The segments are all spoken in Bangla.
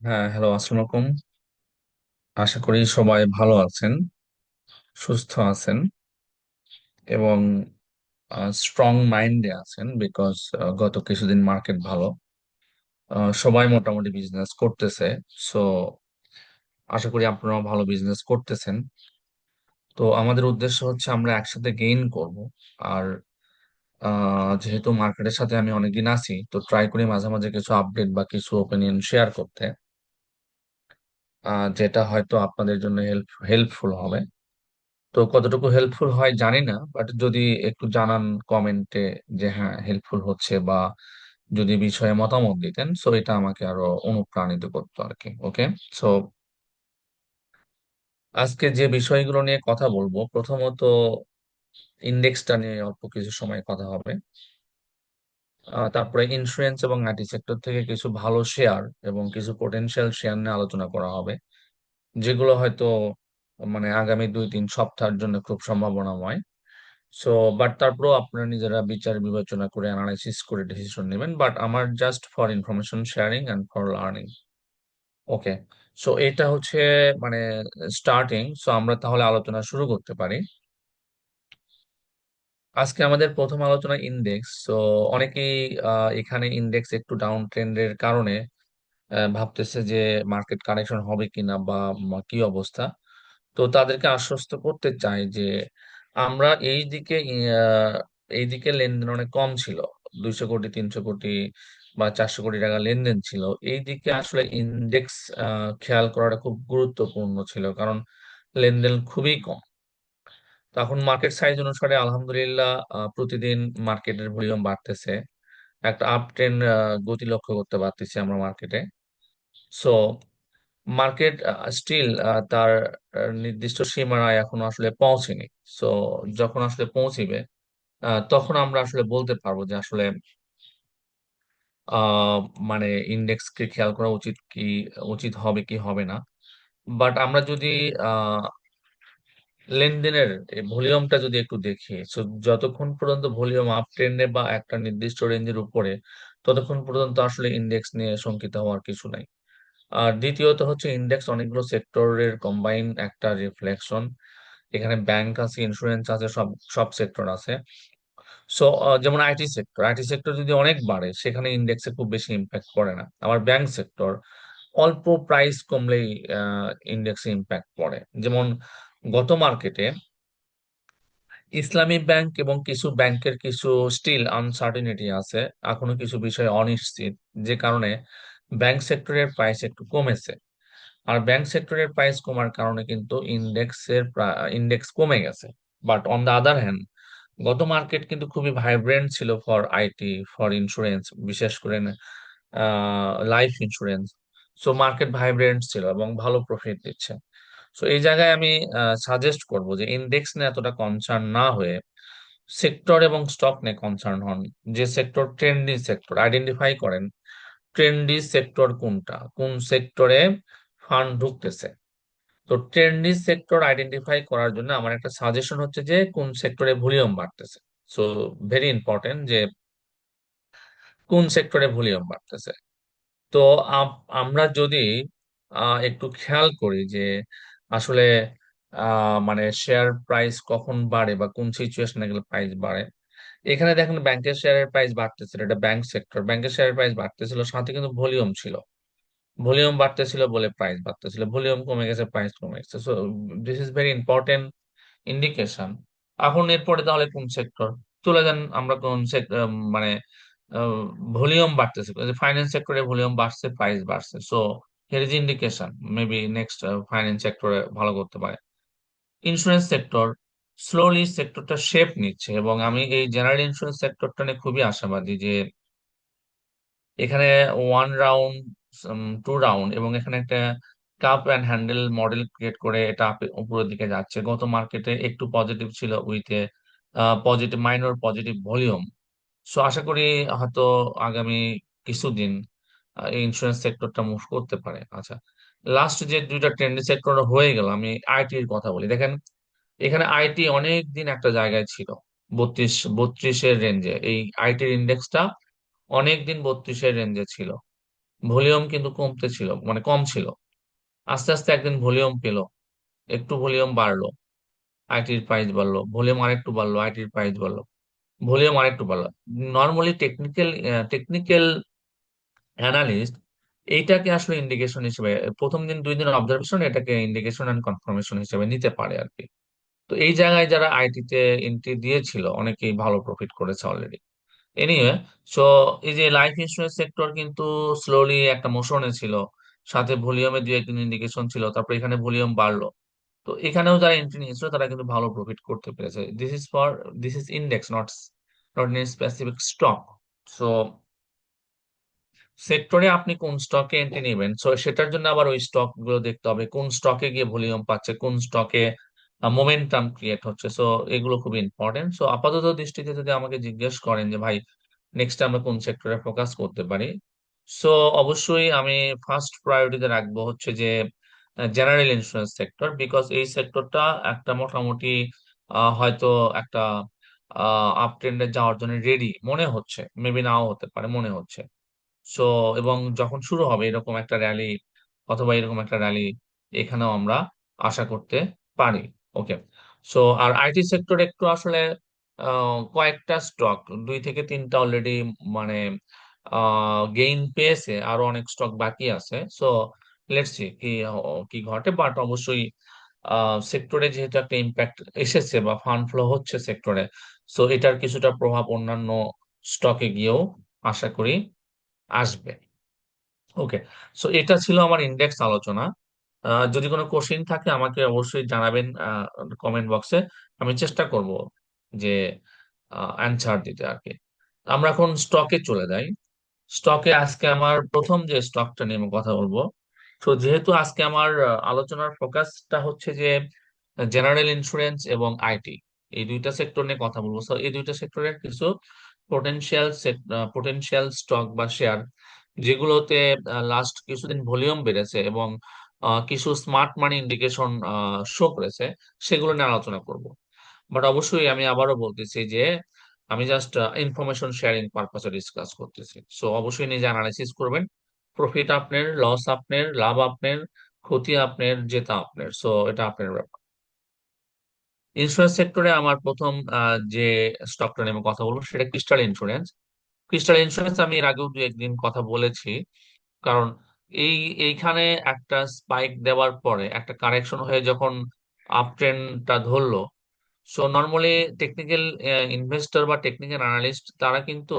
হ্যাঁ হ্যালো আসসালামু আলাইকুম। আশা করি সবাই ভালো আছেন, সুস্থ আছেন এবং স্ট্রং মাইন্ডে আছেন বিকজ গত কিছুদিন মার্কেট ভালো। সবাই মোটামুটি বিজনেস করতেছে সো আশা করি আপনারাও ভালো বিজনেস করতেছেন। তো আমাদের উদ্দেশ্য হচ্ছে আমরা একসাথে গেইন করব, আর যেহেতু মার্কেটের সাথে আমি অনেকদিন আছি, তো ট্রাই করি মাঝে মাঝে কিছু আপডেট বা কিছু ওপিনিয়ন শেয়ার করতে। যেটা হয়তো আপনাদের জন্য হেল্প, হেল্পফুল হবে। তো কতটুকু হেল্পফুল হয় জানি না, বাট যদি একটু জানান কমেন্টে যে হ্যাঁ হেল্পফুল হচ্ছে বা যদি বিষয়ে মতামত দিতেন, সো এটা আমাকে আরও অনুপ্রাণিত করতো আর কি ওকে? সো আজকে যে বিষয়গুলো নিয়ে কথা বলব, প্রথমত ইন্ডেক্সটা নিয়ে অল্প কিছু সময় কথা হবে। তারপরে ইন্স্যুরেন্স এবং আইটি সেক্টর থেকে কিছু ভালো শেয়ার এবং কিছু পোটেনশিয়াল শেয়ার নিয়ে আলোচনা করা হবে, যেগুলো হয়তো মানে আগামী দুই তিন সপ্তাহের জন্য খুব সম্ভাবনাময়। সো বাট তারপরেও আপনারা নিজেরা বিচার বিবেচনা করে অ্যানালাইসিস করে ডিসিশন নেবেন বাট আমার just for information sharing and for learning okay so এটা হচ্ছে মানে স্টার্টিং সো আমরা তাহলে আলোচনা শুরু করতে পারি। আজকে আমাদের প্রথম আলোচনা ইন্ডেক্স তো অনেকেই এখানে ইন্ডেক্স একটু ডাউন ট্রেন্ডের কারণে ভাবতেছে যে মার্কেট কারেকশন হবে কিনা বা কি অবস্থা। তো তাদেরকে আশ্বস্ত করতে চাই যে আমরা এই দিকে এই দিকে লেনদেন অনেক কম ছিল। দুইশো কোটি, তিনশো কোটি বা চারশো কোটি টাকা লেনদেন ছিল। এই দিকে আসলে ইন্ডেক্স খেয়াল করাটা খুব গুরুত্বপূর্ণ ছিল, কারণ লেনদেন খুবই কম। তখন মার্কেট সাইজ অনুসারে আলহামদুলিল্লাহ প্রতিদিন মার্কেটের ভলিউম বাড়তেছে। একটা আপ ট্রেন্ড গতি লক্ষ্য করতে পারতেছি আমরা মার্কেটে সো মার্কেট স্টিল তার নির্দিষ্ট সীমানায় এখনও আসলে পৌঁছেনি। সো যখন আসলে পৌঁছিবে তখন আমরা আসলে বলতে পারব যে আসলে মানে ইন্ডেক্সকে খেয়াল করা উচিত কি, উচিত হবে কি হবে না। বাট আমরা যদি লেনদেনের ভলিউমটা যদি একটু দেখি যতক্ষণ পর্যন্ত ভলিউম আপ ট্রেন্ডে বা একটা নির্দিষ্ট রেঞ্জের উপরে, ততক্ষণ পর্যন্ত আসলে ইন্ডেক্স নিয়ে শঙ্কিত হওয়ার কিছু নাই। আর দ্বিতীয়ত হচ্ছে ইন্ডেক্স অনেকগুলো সেক্টরের কম্বাইন একটা রিফ্লেকশন এখানে ব্যাংক আছে ইন্স্যুরেন্স আছে, সব সব সেক্টর আছে। সো যেমন আইটি সেক্টর আইটি সেক্টর যদি অনেক বাড়ে, সেখানে ইন্ডেক্সে খুব বেশি ইম্প্যাক্ট পড়ে না। আবার ব্যাংক সেক্টর অল্প প্রাইস কমলেই ইন্ডেক্সে ইম্প্যাক্ট পড়ে। যেমন গত মার্কেটে ইসলামী ব্যাংক এবং কিছু ব্যাংকের কিছু স্টিল আনসার্টিনিটি আছে, এখনও কিছু বিষয় অনিশ্চিত, যে কারণে ব্যাংক সেক্টরের প্রাইস একটু কমেছে। আর ব্যাংক সেক্টরের প্রাইস কমার কারণে কিন্তু ইন্ডেক্সের ইন্ডেক্স কমে গেছে। But on the other hand গত মার্কেট কিন্তু খুবই ভাইব্রেন্ট ছিল ফর আইটি ফর ইন্স্যুরেন্স বিশেষ করে life insurance so market vibrant ছিল এবং ভালো প্রফিট দিচ্ছে। সো এই জায়গায় আমি সাজেস্ট করব যে ইন্ডেক্স নিয়ে এতটা কনসার্ন না হয়ে সেক্টর এবং স্টক নিয়ে কনসার্ন হন। যে সেক্টর ট্রেন্ডি সেক্টর আইডেন্টিফাই করেন ট্রেন্ডি সেক্টর কোনটা, কোন সেক্টরে ফান্ড ঢুকতেছে। তো ট্রেন্ডি সেক্টর আইডেন্টিফাই করার জন্য আমার একটা সাজেশন হচ্ছে যে কোন সেক্টরে ভলিউম বাড়তেছে। সো ভেরি ইম্পর্টেন্ট যে কোন সেক্টরে ভলিউম বাড়তেছে। তো আমরা যদি একটু খেয়াল করি যে আসলে মানে শেয়ার প্রাইস কখন বাড়ে বা কোন সিচুয়েশনে গেলে প্রাইস বাড়ে? এখানে দেখেন ব্যাংকের শেয়ারের প্রাইস বাড়তেছিল, এটা ব্যাংক সেক্টর ব্যাংকের শেয়ারের প্রাইস বাড়তেছিল, সাথে কিন্তু ভলিউম ছিল। ভলিউম বাড়তেছিল বলে প্রাইস বাড়তেছিল। ভলিউম কমে গেছে প্রাইস কমে গেছে। So this is very important indication এখন এরপরে তাহলে কোন সেক্টর চলে যান আমরা কোন মানে ভলিউম বাড়তেছে। ফাইন্যান্স সেক্টরে ভলিউম বাড়ছে প্রাইস বাড়ছে। So here is indication maybe next finance সেক্টরে ভালো করতে পারে। ইন্স্যুরেন্স সেক্টর স্লোলি সেক্টরটা শেপ নিচ্ছে এবং আমি এই জেনারেল ইন্স্যুরেন্স সেক্টরটা নিয়ে খুবই আশাবাদী যে এখানে ওয়ান রাউন্ড টু রাউন্ড এবং এখানে একটা cup and handle model create করে এটা উপরের দিকে যাচ্ছে। গত মার্কেটে একটু পজিটিভ ছিল with a positive minor positive volume so আশা করি হয়তো আগামী কিছুদিন ইন্স্যুরেন্স সেক্টরটা মুভ করতে পারে। আচ্ছা লাস্ট যে দুইটা ট্রেন্ডিং সেক্টর হয়ে গেল, আমি আইটির কথা বলি। দেখেন, এখানে আইটি অনেক দিন একটা জায়গায় ছিল, বত্রিশ, বত্রিশের রেঞ্জে এই আইটির ইন্ডেক্সটা অনেক দিন বত্রিশের রেঞ্জে ছিল। ভলিউম কিন্তু কমতে ছিল মানে কম ছিল। আস্তে আস্তে একদিন ভলিউম পেল, একটু ভলিউম বাড়লো। আইটির প্রাইস বাড়লো ভলিউম আরেকটু বাড়লো আইটির প্রাইস বাড়লো। ভলিউম আরেকটু বাড়লো। নর্মালি টেকনিক্যাল টেকনিক্যাল অ্যানালিস্ট এইটাকে আসলে ইন্ডিকেশন হিসেবে, প্রথম দিন, দুই দিন অবজারভেশন এটাকে ইন্ডিকেশন এন্ড কনফার্মেশন হিসেবে নিতে পারে আর কি। তো এই জায়গায় যারা আইটিতে এন্ট্রি দিয়েছিল, অনেকেই ভালো প্রফিট করেছে অলরেডি এনিওয়ে সো এই যে লাইফ ইন্স্যুরেন্স সেক্টর কিন্তু স্লোলি একটা মোশনে ছিল। সাথে ভলিউমে দুই একদিন ইন্ডিকেশন ছিল, তারপর এখানে ভলিউম বাড়লো। তো এখানেও যারা এন্ট্রি নিয়েছিল, তারা কিন্তু ভালো প্রফিট করতে পেরেছে। This is for this is index not not in specific stock so সেক্টরে আপনি কোন স্টকে এন্ট্রি নেবেন? সো সেটার জন্য আবার ওই স্টকগুলো দেখতে হবে। কোন স্টকে গিয়ে ভলিউম পাচ্ছে? কোন স্টকে মোমেন্টাম ক্রিয়েট হচ্ছে? সো এগুলো খুব ইম্পর্টেন্ট সো আপাতত দৃষ্টিতে যদি আমাকে জিজ্ঞেস করেন যে, ভাই নেক্সট আমরা কোন সেক্টরে ফোকাস করতে পারি? সো অবশ্যই আমি ফার্স্ট প্রায়োরিটিতে রাখব হচ্ছে যে জেনারেল ইন্স্যুরেন্স সেক্টর বিকজ এই সেক্টরটা একটা মোটামুটি হয়তো একটা আপ ট্রেন্ডে যাওয়ার জন্য রেডি মনে হচ্ছে। মেবি নাও হতে পারে, মনে হচ্ছে। সো এবং যখন শুরু হবে এরকম একটা র্যালি অথবা এরকম একটা র্যালি এখানেও আমরা আশা করতে পারি। ওকে সো আর আইটি সেক্টর একটু আসলে কয়েকটা স্টক দুই থেকে তিনটা অলরেডি মানে গেইন পেয়েছে, আরও অনেক স্টক বাকি আছে। সো লেটস সি কি কি ঘটে বাট অবশ্যই সেক্টরে যেহেতু একটা ইম্প্যাক্ট এসেছে বা ফান্ড ফ্লো হচ্ছে সেক্টরে সো এটার কিছুটা প্রভাব অন্যান্য স্টকে গিয়েও আশা করি আসবে। ওকে সো এটা ছিল আমার ইন্ডেক্স আলোচনা। যদি কোনো কোশ্চিন থাকে, আমাকে অবশ্যই জানাবেন কমেন্ট বক্সে আমি চেষ্টা করব যে অ্যান্সার দিতে আর কি। আমরা এখন স্টকে চলে যাই। স্টকে আজকে আমার প্রথম যে স্টকটা নিয়ে আমি কথা বলব, তো যেহেতু আজকে আমার আলোচনার ফোকাসটা হচ্ছে যে জেনারেল ইন্স্যুরেন্স এবং আইটি এই দুইটা সেক্টর নিয়ে কথা বলব। এই দুইটা সেক্টরের কিছু পোটেনশিয়াল পোটেনশিয়াল স্টক বা শেয়ার যেগুলোতে লাস্ট কিছুদিন ভলিউম বেড়েছে এবং আহ, কিছু স্মার্ট মানি ইন্ডিকেশন শো করেছে সেগুলো নিয়ে আলোচনা করব। বাট অবশ্যই আমি আবারও বলতেছি যে আমি জাস্ট ইনফরমেশন শেয়ারিং পারপাসে ডিসকাস করতেছি। সো অবশ্যই নিজে অ্যানালাইসিস করবেন। প্রফিট আপনার লস আপনার লাভ আপনার ক্ষতি আপনার জেতা আপনার। সো এটা আপনার ব্যাপার। ইন্স্যুরেন্স সেক্টরে আমার প্রথম যে স্টকটা নিয়ে আমি কথা বলব সেটা ক্রিস্টাল ইন্স্যুরেন্স ক্রিস্টাল ইন্স্যুরেন্স আমি এর আগেও দু একদিন কথা বলেছি। কারণ এই, এইখানে একটা স্পাইক দেওয়ার পরে একটা কারেকশন হয়ে যখন আপ ট্রেন্ডটা ধরলো সো নর্মালি টেকনিক্যাল ইনভেস্টর বা টেকনিক্যাল অ্যানালিস্ট তারা কিন্তু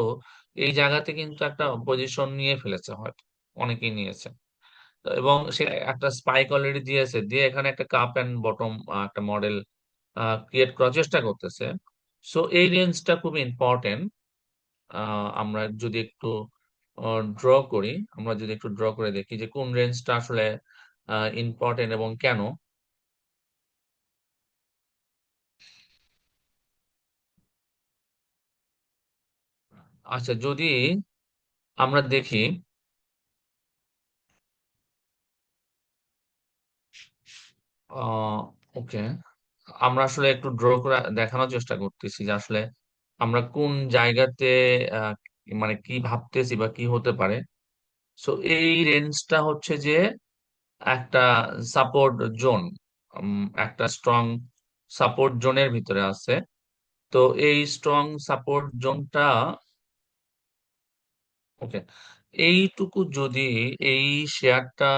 এই জায়গাতে কিন্তু একটা পজিশন নিয়ে ফেলেছে হয়তো অনেকেই নিয়েছে। এবং সে একটা স্পাইক অলরেডি দিয়েছে, দিয়ে এখানে একটা কাপ অ্যান্ড বটম একটা মডেল ক্রিয়েট করার চেষ্টা করতেছে। সো এই রেঞ্জটা খুব ইম্পর্টেন্ট আমরা যদি একটু ড্র করি, আমরা যদি একটু ড্র করে দেখি যে কোন রেঞ্জটা আসলে ইম্পর্টেন্ট এবং কেন। আচ্ছা যদি আমরা দেখি ওকে আমরা আসলে একটু ড্র করে দেখানোর চেষ্টা করতেছি যে আসলে আমরা কোন জায়গাতে আহ, মানে কি ভাবতেছি বা কি হতে পারে। সো এই রেঞ্জটা হচ্ছে যে একটা সাপোর্ট জোন একটা স্ট্রং সাপোর্ট জোনের ভিতরে আছে। তো এই স্ট্রং সাপোর্ট জোনটা ওকে এইটুকু যদি এই শেয়ারটা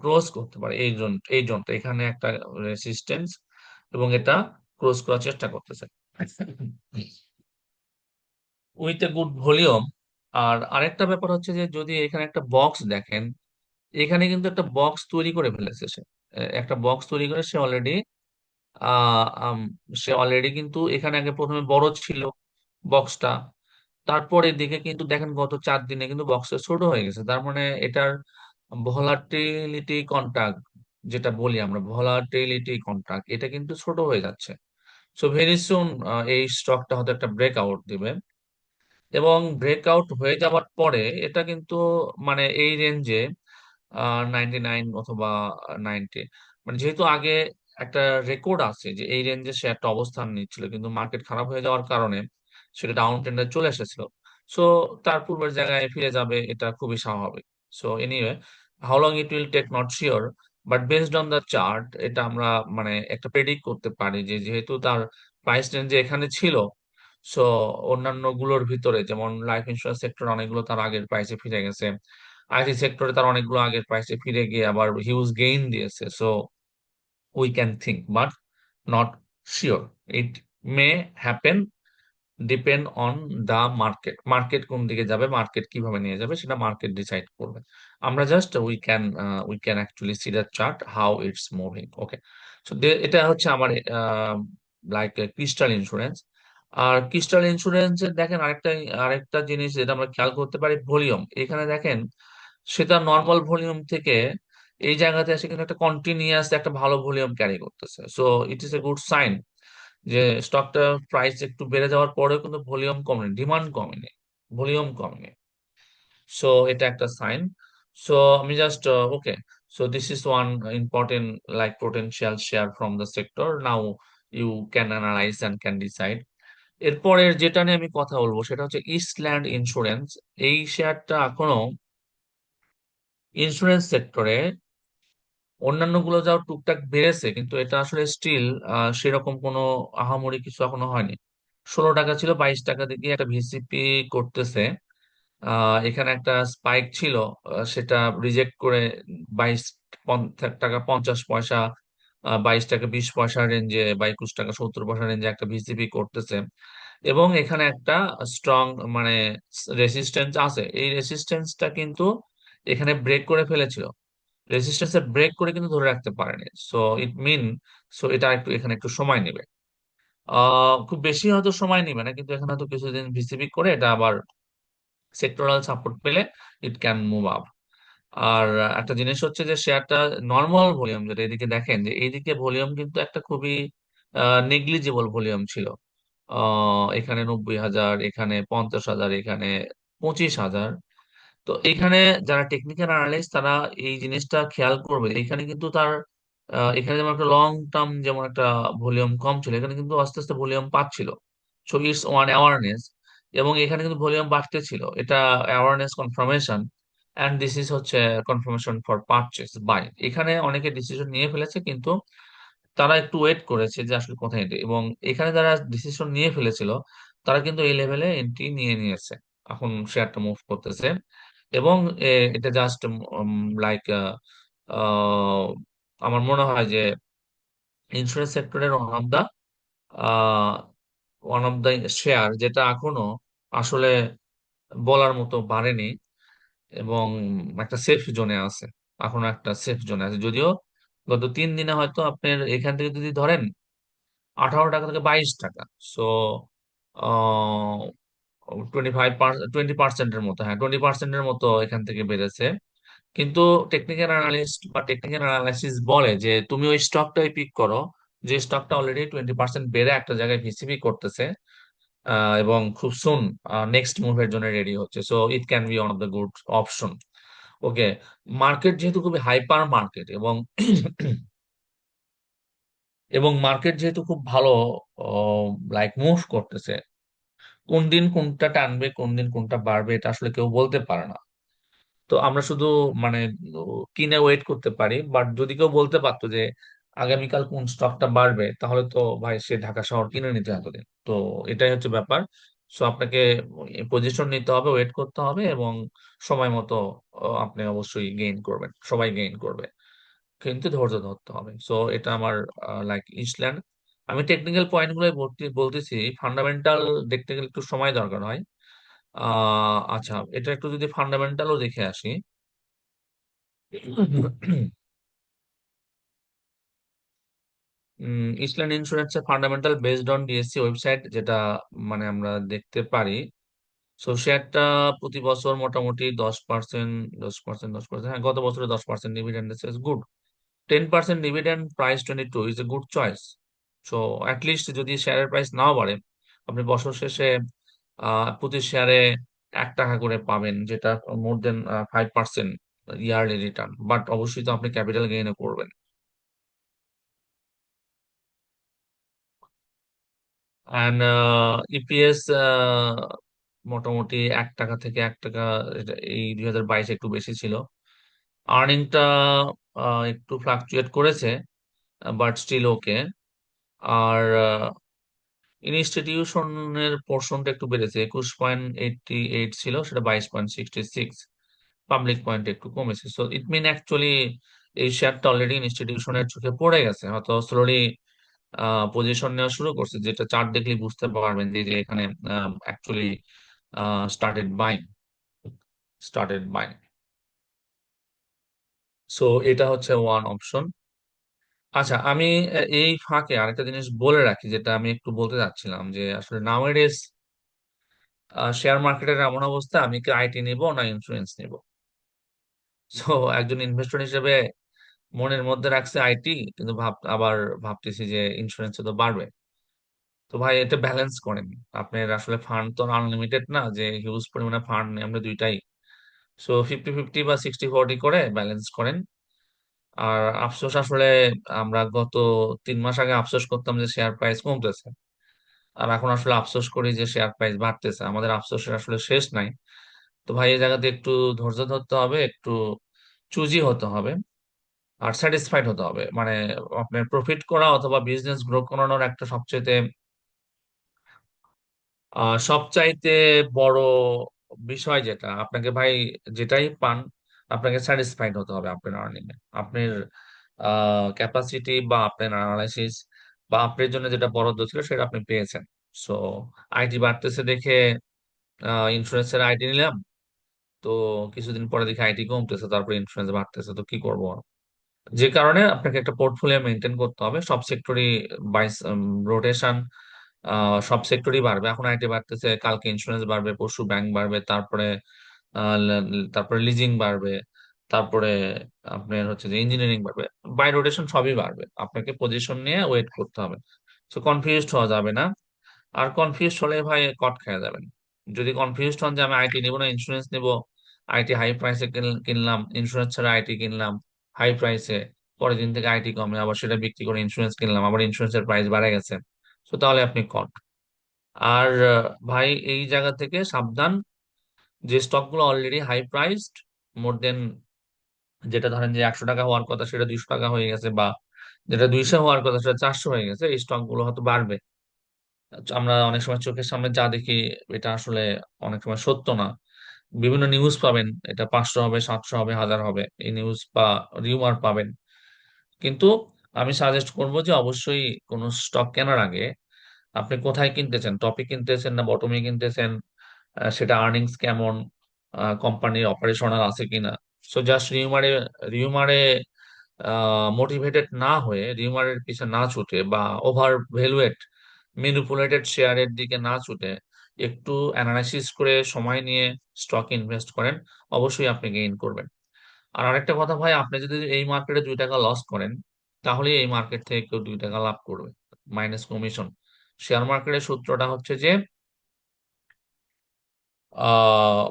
ক্রস করতে পারে এই জোন এই জোনটা এখানে একটা রেসিস্টেন্স এবং এটা ক্রস করার চেষ্টা করতেছে। উইথ এ গুড ভলিউম আর আরেকটা ব্যাপার হচ্ছে যে যদি এখানে একটা বক্স দেখেন, এখানে কিন্তু একটা বক্স তৈরি করে ফেলেছে সে। একটা বক্স তৈরি করে সে অলরেডি সে অলরেডি কিন্তু এখানে আগে প্রথমে বড় ছিল বক্সটা তারপরে দিকে কিন্তু দেখেন গত চার দিনে কিন্তু বক্সটা ছোট হয়ে গেছে। তার মানে এটার ভলাটিলিটি কন্ট্রাক্ট যেটা বলি আমরা ভলাটিলিটি কন্ট্রাক্ট এটা কিন্তু ছোট হয়ে যাচ্ছে। সো ভেরি সুন এই স্টকটা হয়তো একটা ব্রেকআউট দিবে। এবং ব্রেকআউট হয়ে যাওয়ার পরে এটা কিন্তু মানে এই রেঞ্জে নাইনটি নাইন অথবা নাইনটি মানে যেহেতু আগে একটা রেকর্ড আছে যে এই রেঞ্জে সে একটা অবস্থান নিচ্ছিল কিন্তু মার্কেট খারাপ হয়ে যাওয়ার কারণে সেটা ডাউন ট্রেন্ডে চলে এসেছিল। সো তার পূর্বের জায়গায় ফিরে যাবে এটা খুবই স্বাভাবিক। So anyway how long it will take not sure but based on the chart এটা আমরা মানে একটা প্রেডিক্ট করতে পারি যে যেহেতু তার প্রাইস রেঞ্জ এখানে ছিল সো অন্যান্যগুলোর ভিতরে, যেমন লাইফ ইন্স্যুরেন্স সেক্টর অনেকগুলো তার আগের প্রাইসে ফিরে গেছে আইটি সেক্টরে তার অনেকগুলো আগের প্রাইসে ফিরে গিয়ে আবার হিউজ গেইন দিয়েছে so we can think but not sure it may happen depend on the market market কোন দিকে যাবে মার্কেট কীভাবে নিয়ে যাবে, সেটা মার্কেট ডিসাইড করবে। আমরা just we can we can actually see the chart how it's moving okay so এটা হচ্ছে আমার লাইক ক্রিস্টাল ইন্স্যুরেন্স আর ক্রিস্টাল ইন্স্যুরেন্স দেখেন আরেকটা আরেকটা জিনিস যেটা আমরা খেয়াল করতে পারি, ভলিউম। এখানে দেখেন, সেটা নর্মাল ভলিউম থেকে এই জায়গাতে এসে কিন্তু একটা কন্টিনিউয়াস একটা ভালো ভলিউম ক্যারি করতেছে। So it is a good sign যে স্টকটা প্রাইস একটু বেড়ে যাওয়ার পরেও কিন্তু ভলিউম কমেনি ডিমান্ড কমেনি ভলিউম কমেনি। সো এটা একটা সাইন সো আমি just okay so this is one important like potential share from the sector now you can analyse and can decide এরপরের যেটা নিয়ে আমি কথা বলব, সেটা হচ্ছে ইস্টল্যান্ড ইন্স্যুরেন্স এই শেয়ারটা এখনও ইন্স্যুরেন্স সেক্টরে অন্যান্যগুলো যাও টুকটাক বেড়েছে, কিন্তু এটা আসলে স্টিল সেরকম কোনো আহামরি কিছু এখনও হয়নি। ষোলো টাকা ছিল, বাইশ টাকা দিয়ে একটা ভিসিপি করতেছে। এখানে একটা স্পাইক ছিল সেটা রিজেক্ট করে বাইশ টাকা পঞ্চাশ পয়সা বাইশ টাকা বিশ পয়সা রেঞ্জে বা একুশ টাকা সত্তর পয়সা রেঞ্জে একটা ভিসিপি করতেছে। এবং এখানে একটা স্ট্রং মানে রেসিস্টেন্স আছে। এই রেসিস্টেন্সটা কিন্তু এখানে ব্রেক করে ফেলেছিল। রেজিস্ট্যান্সে ব্রেক করে কিন্তু ধরে রাখতে পারেনি। সো ইট মিন সো এটা একটু, এখানে একটু সময় নেবে। খুব বেশি হয়তো সময় নেবে না, কিন্তু এখানে হয়তো কিছুদিন ভিসিপি করে এটা আবার সেক্টরাল সাপোর্ট পেলে ইট ক্যান মুভ আপ আর একটা জিনিস হচ্ছে যে শেয়ারটা নর্মাল ভলিউম যেটা এদিকে দেখেন, যে এইদিকে ভলিউম কিন্তু একটা খুবই নেগলিজিবল ভলিউম ছিল। এখানে নব্বই হাজার, এখানে পঞ্চাশ হাজার, এখানে পঁচিশ হাজার। তো এখানে যারা টেকনিক্যাল অ্যানালিস্ট তারা এই জিনিসটা খেয়াল করবে। এখানে কিন্তু তার এখানে যেমন একটা লং টার্ম যেমন একটা ভলিউম কম ছিল, এখানে কিন্তু আস্তে আস্তে ভলিউম পাচ্ছিল। সো ইটস ওয়ান অ্যাওয়ারনেস এবং এখানে কিন্তু ভলিউম বাড়তে ছিল। এটা awareness confirmation and this is হচ্ছে কনফার্মেশন ফর পারচেস বাই এখানে অনেকে ডিসিশন নিয়ে ফেলেছে কিন্তু তারা একটু ওয়েট করেছে যে আসলে কোথায় এটি। এবং এখানে যারা ডিসিশন নিয়ে ফেলেছিল, তারা কিন্তু এই লেভেলে এন্ট্রি নিয়ে নিয়েছে। এখন শেয়ারটা মুভ করতেছে। এবং এটা জাস্ট লাইক আমার মনে হয় যে ইন্স্যুরেন্স সেক্টরের one of the one of the share যেটা এখনও আসলে বলার মতো বাড়েনি এবং একটা সেফ জোনে আছে, এখনও একটা সেফ জোনে আছে। যদিও গত তিন দিনে হয়তো আপনার এখান থেকে যদি ধরেন আঠারো টাকা থেকে বাইশ টাকা সো টোয়েন্টি ফাইভ টোয়েন্টি পার্সেন্টের মতো হ্যাঁ টোয়েন্টি পার্সেন্টের মতো এখান থেকে বেড়েছে। কিন্তু টেকনিক্যাল অ্যানালিস্ট বা টেকনিক্যাল অ্যানালাইসিস বলে যে, তুমি ওই স্টকটাই পিক করো, যে স্টকটা অলরেডি টোয়েন্টি পার্সেন্ট বেড়ে একটা জায়গায় ভিসিপি করতেছে এবং খুব সুন নেক্সট মুভের জন্য রেডি হচ্ছে। So it can be one of the good option okay market যেহেতু খুবই হাইপার মার্কেট এবং এবং মার্কেট যেহেতু খুব ভালো লাইক মুভ করতেছে কোন দিন কোনটা টানবে, কোন দিন কোনটা বাড়বে, এটা আসলে কেউ বলতে পারে না। তো আমরা শুধু মানে কিনে ওয়েট করতে পারি। বাট যদি কেউ বলতে পারতো যে, আগামীকাল কোন স্টকটা বাড়বে? তাহলে তো ভাই সে ঢাকা শহর কিনে নিতে এতদিন তো এটাই হচ্ছে ব্যাপার। সো আপনাকে পজিশন নিতে হবে ওয়েট করতে হবে এবং সময় মতো আপনি অবশ্যই গেইন করবেন। সবাই গেইন করবে। কিন্তু ধৈর্য ধরতে হবে। সো এটা আমার লাইক ইসল্যান্ড আমি টেকনিক্যাল পয়েন্টগুলো বলতেছি। ফান্ডামেন্টাল দেখতে গেলে একটু সময় দরকার হয়। আহ আচ্ছা এটা একটু যদি ফান্ডামেন্টালও দেখে আসি। ইসল্যান্ড ইন্স্যুরেন্সের fundamental based on DSC website যেটা মানে আমরা দেখতে পারি। সো শেয়ারটা প্রতি বছর মোটামুটি দশ পার্সেন্ট দশ পার্সেন্ট দশ পার্সেন্ট হ্যাঁ গত বছরে দশ percent dividend good ten percent dividend price twenty two is a good choice so at least যদি শেয়ারের প্রাইস নাও বাড়ে, আপনি বছর শেষে প্রতি শেয়ারে এক টাকা করে পাবেন, যেটা more than five percent yearly return but অবশ্যই তো আপনি ক্যাপিটাল গেইনে করবেন। অ্যান্ড ইপিএস মোটামুটি এক টাকা থেকে এক টাকা এই দুই হাজার বাইশে একটু বেশি ছিল। আর্নিংটা একটু ফ্লাকচুয়েট করেছে বাট স্টিল ওকে আর ইনস্টিটিউশনের পোর্শনটা একটু বেড়েছে। একুশ পয়েন্ট এইটটি এইট ছিল, সেটা বাইশ point sixty six public point একটু কমেছে। সো ইট মিন অ্যাকচুয়ালি এই শেয়ারটা অলরেডি ইনস্টিটিউশনের চোখে পড়ে গেছে। হয়তো স্লোলি পজিশন নেওয়া শুরু করছে, যেটা চার্ট দেখলে বুঝতে পারবেন যে এখানে actually started buying started buying so এটা হচ্ছে ওয়ান অপশন আচ্ছা আমি এই ফাঁকে আরেকটা জিনিস বলে রাখি, যেটা আমি একটু বলতে চাচ্ছিলাম যে, আসলে নাওয়াডেজ শেয়ার মার্কেটের এমন অবস্থা, আমি কি আইটি নিব না ইন্স্যুরেন্স নিব? সো একজন ইনভেস্টর হিসেবে মনের মধ্যে রাখছে আইটি কিন্তু ভাব, আবার ভাবতেছি যে ইন্স্যুরেন্স তো বাড়বে। তো ভাই, এটা ব্যালেন্স করেন। আপনার আসলে ফান্ড তো আনলিমিটেড না, যে হিউজ পরিমাণে ফান্ড আমরা দুইটাই। সো ফিফটি ফিফটি বা সিক্সটি ফোরটি করে ব্যালেন্স করেন। আর আফসোস আসলে আমরা গত তিন মাস আগে আফসোস করতাম যে শেয়ার প্রাইস কমতেছে। আর এখন আসলে আফসোস করি যে শেয়ার প্রাইস বাড়তেছে। আমাদের আফসোসের আসলে শেষ নাই। তো ভাই, এই জায়গাতে একটু ধৈর্য ধরতে হবে, একটু চুজি হতে হবে আর স্যাটিসফাইড হতে হবে। মানে আপনার প্রফিট করা অথবা বিজনেস গ্রো করানোর একটা সবচেয়ে আহ, সবচাইতে বড় বিষয় যেটা, আপনাকে ভাই যেটাই পান আপনাকে স্যাটিসফাইড হতে হবে আপনার আর্নিং এ। আপনার ক্যাপাসিটি বা আপনার অ্যানালাইসিস বা আপনার জন্য যেটা বরাদ্দ ছিল সেটা আপনি পেয়েছেন। সো আইটি বাড়তেছে দেখে ইন্স্যুরেন্সের আইটি নিলাম। তো কিছুদিন পরে দেখি আইটি কমতেছে, তারপরে ইন্স্যুরেন্স বাড়তেছে। তো কি করব যে কারণে আপনাকে একটা পোর্টফোলিও মেনটেন করতে হবে। সব সেক্টরই বাই রোটেশন সব সেক্টরই বাড়বে। এখন আইটি বাড়তেছে, কালকে ইন্স্যুরেন্স বাড়বে, পরশু ব্যাংক বাড়বে, তারপরে তারপরে লিজিং বাড়বে, তারপরে আপনার হচ্ছে যে ইঞ্জিনিয়ারিং বাড়বে বাই রোটেশন সবই বাড়বে। আপনাকে পজিশন নিয়ে ওয়েট করতে হবে। তো কনফিউজড হওয়া যাবে না। আর কনফিউজড হলে ভাই কট খেয়ে যাবেন। যদি কনফিউজড হন যে আমি আইটি নিবো না ইন্স্যুরেন্স নিবো আইটি হাই প্রাইসে কিনলাম ইন্স্যুরেন্স ছাড়া আইটি কিনলাম হাই প্রাইসে পরের দিন থেকে আইটি কমে, আবার সেটা বিক্রি করে ইন্স্যুরেন্স কিনলাম, আবার ইন্স্যুরেন্সের প্রাইস বাড়ে গেছে। তো তাহলে আপনি কট। আর, ভাই এই জায়গা থেকে সাবধান যে স্টকগুলো already high priced more than যেটা ধরেন যে একশো টাকা হওয়ার কথা সেটা দুইশো টাকা হয়ে গেছে বা যেটা দুইশো হওয়ার কথা সেটা চারশো হয়ে গেছে, এই স্টকগুলো হয়তো বাড়বে। আমরা অনেক সময় চোখের সামনে যা দেখি, এটা আসলে অনেক সময় সত্য না। বিভিন্ন নিউজ পাবেন, এটা পাঁচশো হবে, সাতশো হবে, হাজার হবে, এই নিউজ বা রিউমার পাবেন। কিন্তু আমি সাজেস্ট করব যে অবশ্যই কোনো স্টক কেনার আগে আপনি কোথায় কিনতেছেন টপে কিনতেছেন না বটমে কিনতেছেন? সেটা আর্নিংস কেমন কোম্পানির অপারেশনাল আছে কিনা। সো জাস্ট রিউমারে রিউমারে মোটিভেটেড না হয়ে রিউমারের পিছনে না ছুটে বা ওভার ভ্যালুয়েট ম্যানিপুলেটেড শেয়ারের দিকে না ছুটে, একটু অ্যানালাইসিস করে সময় নিয়ে স্টক ইনভেস্ট করেন, অবশ্যই আপনি গেইন করবেন। আর আরেকটা কথা ভাই, আপনি যদি এই মার্কেটে দুই টাকা লস করেন, তাহলে এই মার্কেট থেকে কেউ দুই টাকা লাভ করবে মাইনাস কমিশন শেয়ার মার্কেটের সূত্রটা হচ্ছে যে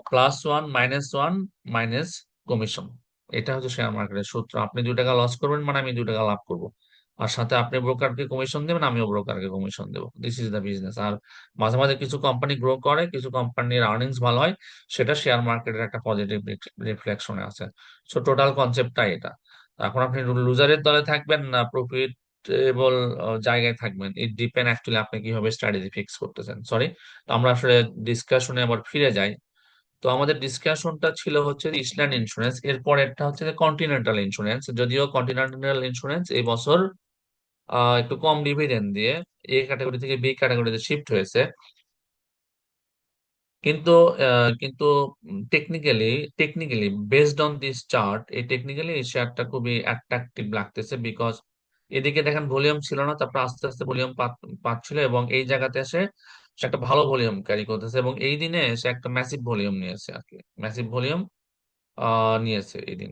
plus one minus one minus commission এটা হচ্ছে শেয়ার মার্কেটের সূত্র। আপনি দুই টাকা লস করবেন মানে আমি দুই টাকা লাভ করব। আর সাথে আপনি ব্রোকারকে কমিশন দেবেন, আমিও ব্রোকারকে কমিশন দেবো। দিস ইজ দ্য বিজনেস আর মাঝে মাঝে কিছু কোম্পানি গ্রো করে, কিছু কোম্পানির আর্নিংস ভালো হয়, সেটা শেয়ার মার্কেটের একটা পজিটিভ রিফ্লেকশনে আছে। সো টোটাল কনসেপ্টটা এটা। এখন আপনি লুজারের দলে থাকবেন না প্রফিটেবল জায়গায় থাকবেন। ইট ডিপেন্ড অ্যাকচুয়ালি আপনি কীভাবে স্ট্র্যাটেজি ফিক্স করতেছেন। সরি তো আমরা আসলে ডিসকাশনে আবার ফিরে যাই। তো আমাদের ডিসকাশনটা ছিল হচ্ছে ইসল্যান্ড ইন্স্যুরেন্স এরপর একটা হচ্ছে কন্টিনেন্টাল ইন্স্যুরেন্স যদিও কন্টিনেন্টাল ইন্স্যুরেন্স এই বছর একটু কম ডিভিডেন্ড দিয়ে এ ক্যাটাগরি থেকে বি ক্যাটাগরিতে শিফট হয়েছে। কিন্তু কিন্তু technically technically based on this chart এই টেকনিক্যালি এই শেয়ারটা খুবই অ্যাট্রাকটিভ লাগতেছে বিকজ এদিকে দেখেন ভলিউম ছিল না, তারপর আস্তে আস্তে ভলিউম পাচ্ছিল এবং এই জায়গাতে এসে সে একটা ভালো ভলিউম ক্যারি করতেছে এবং এই দিনে সে একটা ম্যাসিভ ভলিউম নিয়েছে আর কি। ম্যাসিভ ভলিউম নিয়েছে এই দিন।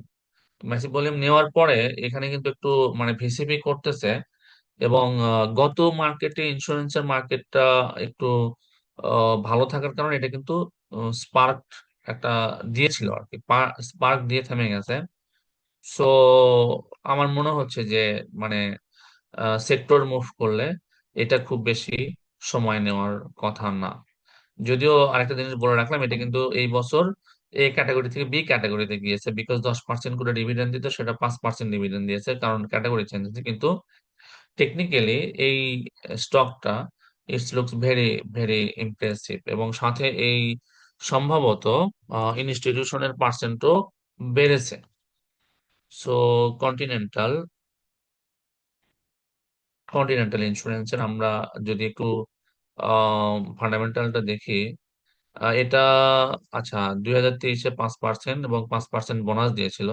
ম্যাসিভ ভলিউম নেওয়ার পরে এখানে কিন্তু একটু মানে ভিসিপি করতেছে এবং গত মার্কেটে ইন্স্যুরেন্সের মার্কেটটা একটু ভালো থাকার কারণে এটা কিন্তু স্পার্ক একটা দিয়েছিল আর কি। স্পার্ক দিয়ে থেমে গেছে। সো আমার মনে হচ্ছে যে মানে সেক্টর মুভ করলে এটা খুব বেশি সময় নেওয়ার কথা না। যদিও আরেকটা জিনিস বলে রাখলাম, এটা কিন্তু এই বছর এ ক্যাটাগরি থেকে বি ক্যাটাগরিতে গিয়েছে বিকজ দশ পার্সেন্ট করে ডিভিডেন্ড দিত, সেটা পাঁচ পার্সেন্ট ডিভিডেন্ড দিয়েছে, কারণ ক্যাটাগরি চেঞ্জ হয়েছে কিন্তু টেকনিক্যালি এই স্টকটা it's looks very very impressive এবং সাথে এই সম্ভবত ইনস্টিটিউশনের পার্সেন্টও বেড়েছে। সো কন্টিনেন্টাল কন্টিনেন্টাল ইন্স্যুরেন্সের আমরা যদি একটু ফান্ডামেন্টালটা দেখি এটা আচ্ছা দুই হাজার তেইশে পাঁচ পার্সেন্ট এবং পাঁচ পার্সেন্ট বোনাস দিয়েছিল।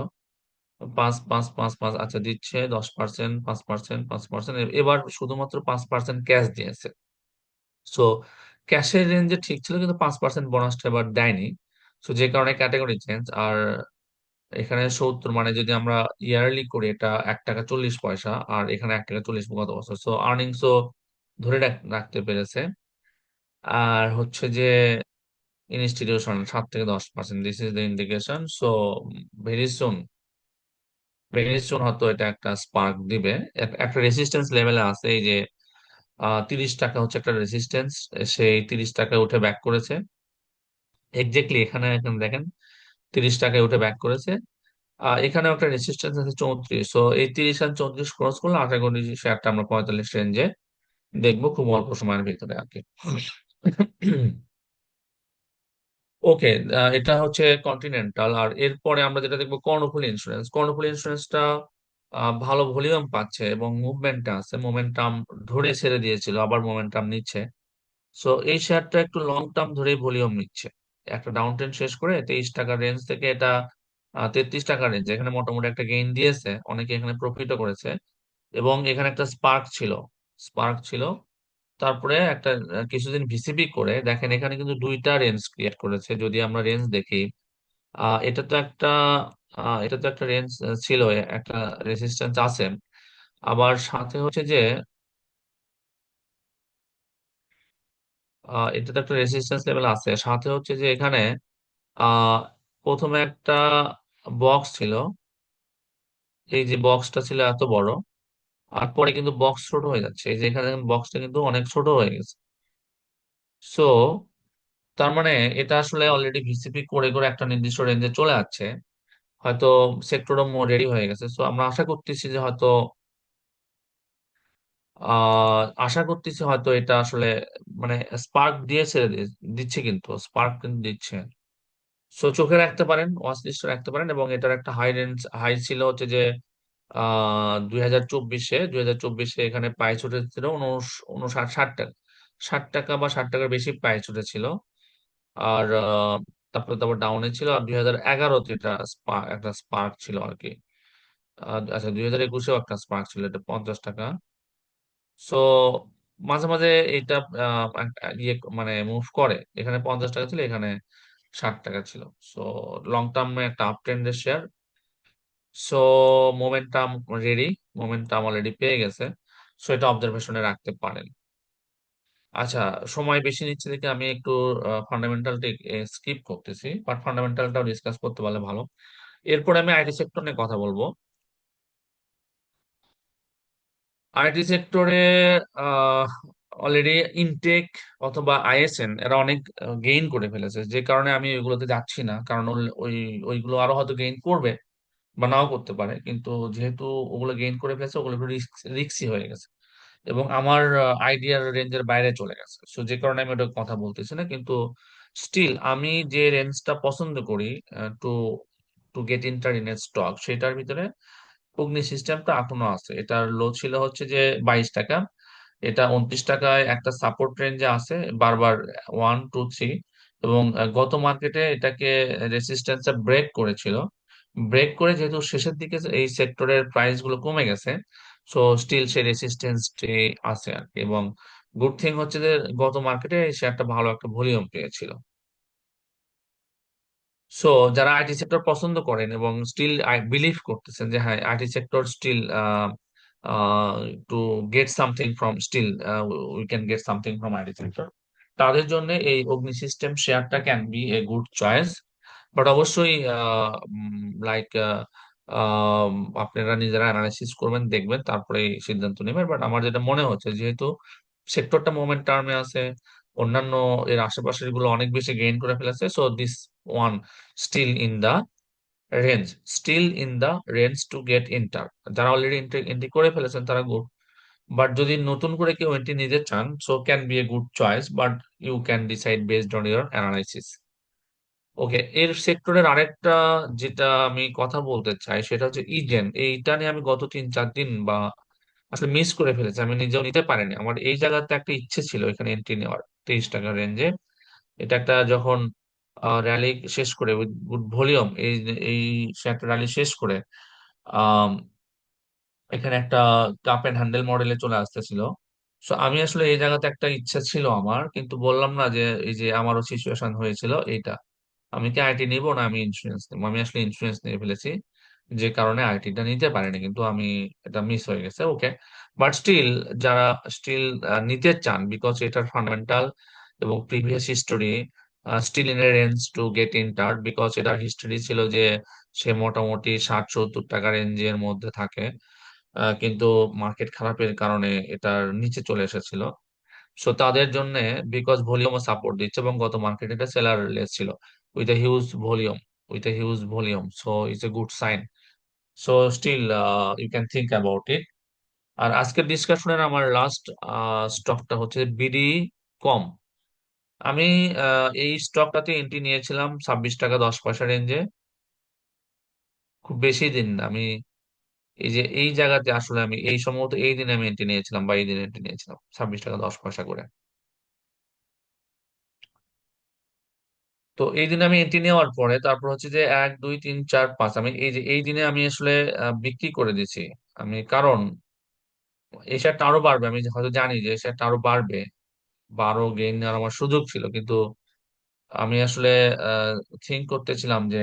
পাঁচ পাঁচ পাঁচ পাঁচ আচ্ছা দিচ্ছে, দশ পার্সেন্ট পাঁচ পার্সেন্ট পাঁচ পার্সেন্ট এবার শুধুমাত্র পাঁচ পার্সেন্ট ক্যাশ দিয়েছে। সো ক্যাশের রেঞ্জে ঠিক ছিল, কিন্তু পাঁচ পার্সেন্ট বোনাসটা এবার দেয়নি। সো যে কারণে ক্যাটাগরি চেঞ্জ আর এখানে সত্তর মানে যদি আমরা ইয়ারলি করি, এটা এক টাকা চল্লিশ পয়সা, আর এখানে এক টাকা চল্লিশ গত বছর। সো আর্নিংসও ধরে রাখ- রাখতে পেরেছে। আর হচ্ছে যে ইনস্টিটিউশন সাত থেকে দশ percent this is the indication so very soon very soon হয়তো এটা একটা স্পার্ক দিবে। এক- একটা রেসিস্টেন্স লেভেলে আছে, এই যে তিরিশ টাকা হচ্ছে একটা রেসিস্টেন্স সেই তিরিশ টাকায় উঠে ব্যাক করেছে। এক্স্যাক্টলি এখানে এখানে দেখেন তিরিশ টাকায় উঠে ব্যাক করেছে। এখানেও একটা রেসিস্টেন্স আছে চৌত্রিশ। সো এই তিরিশ আর চৌত্রিশ ক্রস করলে আশা করি শেয়ারটা আমরা পঁয়তাল্লিশ রেঞ্জে দেখব খুব অল্প সময়ের ভিতরে আর কি। ওকে এটা হচ্ছে কন্টিনেন্টাল আর এরপরে আমরা যেটা দেখব কর্ণফুলী ইন্স্যুরেন্স কর্ণফুলী ইন্স্যুরেন্সটা ভালো ভলিউম পাচ্ছে এবং মুভমেন্টটা আছে। মোমেন্টাম ধরে ছেড়ে দিয়েছিল, আবার মোমেন্টাম নিচ্ছে। সো এই শেয়ারটা একটু লং টার্ম ধরেই ভলিউম নিচ্ছে। একটা ডাউন ট্রেন্ড শেষ করে তেইশ টাকার রেঞ্জ থেকে এটা তেত্রিশ টাকার রেঞ্জ এখানে মোটামুটি একটা গেইন দিয়েছে, অনেকে এখানে প্রফিটও করেছে। এবং এখানে একটা স্পার্ক ছিল স্পার্ক ছিল। তারপরে একটা কিছুদিন ভিসিপি করে, দেখেন এখানে কিন্তু দুইটা রেঞ্জ ক্রিয়েট করেছে, যদি আমরা রেঞ্জ দেখি। এটা তো একটা এটা তো একটা রেঞ্জ ছিল, একটা রেজিস্ট্যান্স আছে। আবার সাথে হচ্ছে যে আহ, এটা তো একটা রেজিস্ট্যান্স লেভেল আছে। সাথে হচ্ছে যে এখানে প্রথমে একটা বক্স ছিল। এই যে বক্সটা ছিল এত বড়। আর পরে কিন্তু বক্স ছোট হয়ে যাচ্ছে। এই যে এখানে বক্সটা কিন্তু অনেক ছোট হয়ে গেছে। সো তার মানে এটা আসলে অলরেডি ভিসিপি করে করে একটা নির্দিষ্ট রেঞ্জে চলে যাচ্ছে হয়তো সেক্টরও রেডি হয়ে গেছে। সো আমরা আশা করতেছি যে হয়তো আশা করতেছি হয়তো এটা আসলে মানে স্পার্ক দিয়েছে দিচ্ছে কিন্তু স্পার্ক কিন্তু দিচ্ছে। সো চোখে রাখতে পারেন ওয়াচ লিস্টে রাখতে পারেন এবং এটার একটা হাই রেঞ্জ হাই ছিল হচ্ছে যে আহ দুই হাজার চব্বিশে দুই হাজার চব্বিশে এখানে প্রাইস উঠেছিল উনষাট ষাট টাকা ষাট টাকা বা ষাট টাকার বেশি প্রাইস উঠেছিল। আর আহ, তারপরে তারপর ডাউনে ছিল আর দুই হাজার এগারোতে এটা একটা স্পার্ক ছিল আর কি। আচ্ছা দুই হাজার একুশেও একটা স্পার্ক ছিল এটা পঞ্চাশ টাকা। সো মাঝে মাঝে এটা ইয়ে মানে মুভ করে। এখানে পঞ্চাশ টাকা ছিল, এখানে ষাট টাকা ছিল। সো লং টার্মে একটা up ট্রেন্ডের share so momentum ready momentum already পেয়ে গেছে। সো এটা অবজারভেশনে রাখতে পারেন। আচ্ছা সময় বেশি নিচ্ছে দেখে আমি একটু ফান্ডামেন্টালটি স্কিপ করতেছি। বাট ফান্ডামেন্টালটাও ডিসকাস করতে পারলে ভালো। এরপরে আমি আইটি সেক্টর নিয়ে কথা বলব। আইটি সেক্টরে অলরেডি ইনটেক অথবা আইএসএন এরা অনেক গেইন করে ফেলেছে। যে কারণে আমি ওইগুলোতে যাচ্ছি না। কারণ ওই ওইগুলো আরও হয়তো গেইন করবে বা নাও করতে পারে। কিন্তু যেহেতু ওগুলো গেইন করে ফেলেছে, ওগুলো একটু রিস্কি হয়ে গেছে। এবং আমার আইডিয়ার রেঞ্জের বাইরে চলে গেছে। সো যে কারণে আমি ওটা কথা বলতেছি না। কিন্তু স্টিল আমি যে রেঞ্জটা পছন্দ করি to to get enter in a stock সেটার ভিতরে অগ্নি সিস্টেমটা এখনও আছে। এটার লো ছিল হচ্ছে যে বাইশ টাকা। এটা উনত্রিশ টাকায় একটা সাপোর্ট রেঞ্জে আছে বারবার ওয়ান টু থ্রি এবং গত মার্কেটে এটাকে রেসিস্ট্যান্স ব্রেক করেছিল। ব্রেক করে যেহেতু শেষের দিকে এই সেক্টরের প্রাইসগুলো কমে গেছে সো স্টিল সেই রেসিস্ট্যান্সটি আছে আর কি এবং গুড থিং হচ্ছে যে গত মার্কেটে সে একটা ভালো একটা ভলিউম পেয়েছিল। সো যারা আইটি সেক্টর পছন্দ করেন এবং স্টিল বিলিভ করতেছেন যে হ্যাঁ IT sector still to get something from still we can get something from IT sector তাদের জন্য এই অগ্নি সিস্টেম শেয়ারটা can be a good choice but অবশ্যই লাইক আপনারা নিজেরা অ্যানালাইসিস করবেন দেখবেন তারপরে সিদ্ধান্ত নেবেন। বাট আমার যেটা মনে হচ্ছে যেহেতু সেক্টরটা মোমেন্ট টার্মে আছে অন্যান্য এর আশেপাশেরগুলো অনেক বেশি গেইন করে ফেলেছে so this one still in the range still in the range to get enter যারা অলরেডি এন্ট্রি করে ফেলেছেন, তারা গুড বাট যদি নতুন করে কেউ এন্ট্রি নিতে চান so can be a good choice but you can decide based on your analysis okay এর সেক্টরের আরেকটা যেটা আমি কথা বলতে চাই, সেটা হচ্ছে ইজেন এইটা নিয়ে আমি গত তিন চার দিন বা আসলে মিস করে ফেলেছি, আমি নিজেও নিতে পারিনি। আমার এই জায়গাতে একটা ইচ্ছে ছিল এখানে এন্ট্রি নেওয়ার, তেইশ টাকা রেঞ্জে এটা একটা যখন র্যালি শেষ করে গুড ভলিউম এই এই একটা র্যালি শেষ করে এখানে একটা কাপ এন্ড হ্যান্ডেল মডেলে চলে আসতেছিল। সো আমি আসলে এই জায়গাতে একটা ইচ্ছা ছিল আমার, কিন্তু বললাম না যে, এই যে আমারও সিচুয়েশন হয়েছিল এইটা। আমি কি আইটি নিব না আমি ইন্স্যুরেন্স নিবো? আমি আসলে ইন্স্যুরেন্স নিয়ে ফেলেছি, যে কারণে আইটিটা নিতে পারিনি, কিন্তু আমি এটা মিস হয়ে গেছে ওকে বাট স্টিল যারা স্টিল নিতে চান বিকজ এটার ফান্ডামেন্টাল এবং previous history still in range to get enter because এটার হিস্টোরি ছিল যে সে মোটামুটি ষাট সত্তর টাকা রেঞ্জের মধ্যে থাকে। কিন্তু মার্কেট খারাপের কারণে এটার নিচে চলে এসেছিল। সো তাদের জন্য বিকজ ভলিউম সাপোর্ট দিচ্ছে এবং গত মার্কেটে এটা সেলার লেস ছিল। With a huge volume with a huge volume so it's a good sign so still you can think about it আর আজকের ডিসকাশনের আমার লাস্ট স্টকটা হচ্ছে বিডি কম আমি এই স্টকটাতে এন্ট্রি নিয়েছিলাম ছাব্বিশ টাকা দশ পয়সা রেঞ্জে খুব বেশি দিন আমি এই যে, এই জায়গাতে আসলে আমি, এই সম্ভবত এই দিনে আমি এন্ট্রি নিয়েছিলাম বা এই দিনে এন্ট্রি নিয়েছিলাম, ছাব্বিশ টাকা দশ পয়সা করে। তো এই দিনে আমি এন্ট্রি নেওয়ার পরে তারপর হচ্ছে যে এক, দুই, তিন, চার, পাঁচ, আমি এই যে, এই দিনে আমি আসলে বিক্রি করে দিছি। আমি, কারণ এই শেয়ারটা আরও বাড়বে, আমি হয়তো জানি যে শেয়ারটা আরও বাড়বে। বা আরও গেইন নেওয়ার আমার সুযোগ ছিল। কিন্তু আমি আসলে থিঙ্ক করতেছিলাম যে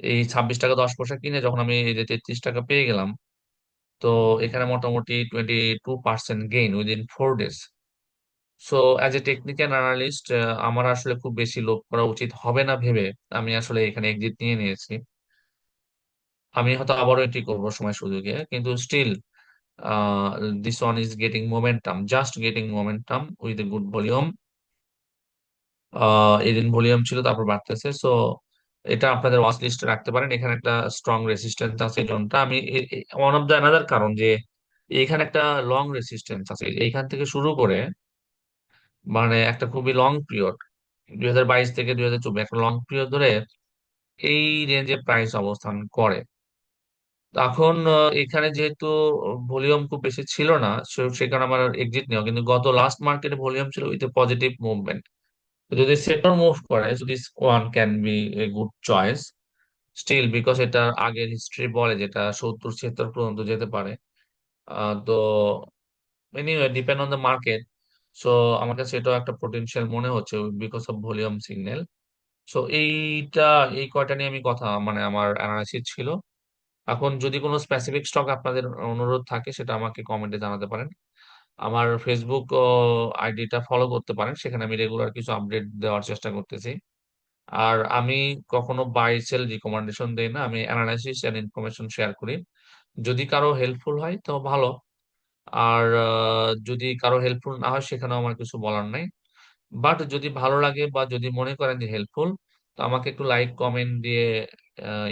এই ছাব্বিশ টাকা দশ পয়সা কিনে যখন আমি এই যে তেত্রিশ টাকা পেয়ে গেলাম, তো এখানে মোটামুটি twenty two percent gain within four days so as a technical analyst আমার আসলে খুব বেশি লোভ করা উচিত হবে না ভেবে আমি আসলে এখানে এক্সিট নিয়ে নিয়েছি। আমি হয়তো আবারও এটি করব সময় সুযোগে, কিন্তু still this one is getting momentum just getting momentum with a good volume এদিন ভলিউম ছিল, তারপর বাড়তেছে। সো এটা আপনাদের ওয়াচ লিস্টে রাখতে পারেন। এখানে একটা স্ট্রং রেসিস্টেন্স আছে এই জোনটা। আমি ওয়ান অফ দ্য অ্যানাদার কারণ যে, এখানে একটা লং রেসিস্টেন্স আছে। এইখান থেকে শুরু করে মানে একটা খুবই লং পিরিয়ড দুই হাজার বাইশ থেকে দুই হাজার চব্বিশ, একটা লং পিরিয়ড ধরে এই রেঞ্জে প্রাইস অবস্থান করে। এখন এখানে যেহেতু ভলিউম খুব বেশি ছিল না, সে- কারণে আমার এক্সিট নেওয়া কিন্তু গত লাস্ট মার্কেটে ভলিউম ছিল উইথ পজিটিভ মুভমেন্ট যদি সেক্টর মুভ করে, যদি one can be a good choice still because এটা আগের হিস্ট্রি বলে যেটা সত্তর ছিয়াত্তর পর্যন্ত যেতে পারে তো anyway depend on the market so আমার কাছে এটাও একটা পোটেনশিয়াল মনে হচ্ছে because of volume signal so এইটা, এই কয়টা নিয়ে আমি কথা মানে আমার অ্যানালাইসিস ছিল। এখন যদি কোনো স্পেসিফিক স্টক আপনাদের অনুরোধ থাকে, সেটা আমাকে কমেন্টে জানাতে পারেন। আমার ফেসবুক আইডিটা ফলো করতে পারেন, সেখানে আমি রেগুলার কিছু আপডেট দেওয়ার চেষ্টা করতেছি। আর আমি কখনো বাই সেল রিকমেন্ডেশন দেই না, আমি অ্যানালাইসিস এন্ড ইনফরমেশন শেয়ার করি। যদি কারও হেল্পফুল হয়, তো ভালো। আর যদি কারও হেল্পফুল না হয়, সেখানেও আমার কিছু বলার নাই। বাট যদি ভালো লাগে বা যদি মনে করেন যে হেল্পফুল তো আমাকে একটু লাইক কমেন্ট দিয়ে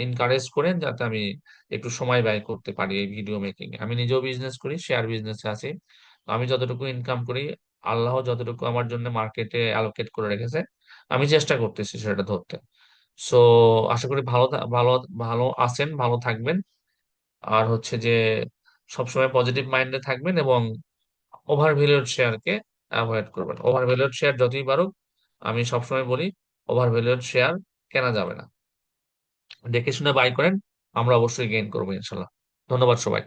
ইনকারেজ করেন যাতে আমি একটু সময় ব্যয় করতে পারি এই ভিডিও মেকিং এ। আমি নিজেও বিজনেস করি শেয়ার বিজনেসে আছি। আমি যতটুকু ইনকাম করি, আল্লাহ যতটুকু আমার জন্য মার্কেটে অ্যালোকেট করে রেখেছে, আমি চেষ্টা করতেছি সেটা ধরতে। সো আশা করি ভালো ভালো ভালো আছেন, ভালো থাকবেন। আর হচ্ছে যে, সবসময় পজিটিভ মাইন্ডে থাকবেন এবং ওভার ভ্যালুড শেয়ারকে অ্যাভয়েড করবেন। ওভার ভ্যালুড শেয়ার যতই বাড়ুক, আমি সবসময় বলি ওভার ভ্যালুড শেয়ার কেনা যাবে না। দেখে শুনে বাই করেন আমরা অবশ্যই গেইন করব ইনশাল্লাহ। ধন্যবাদ সবাইকে।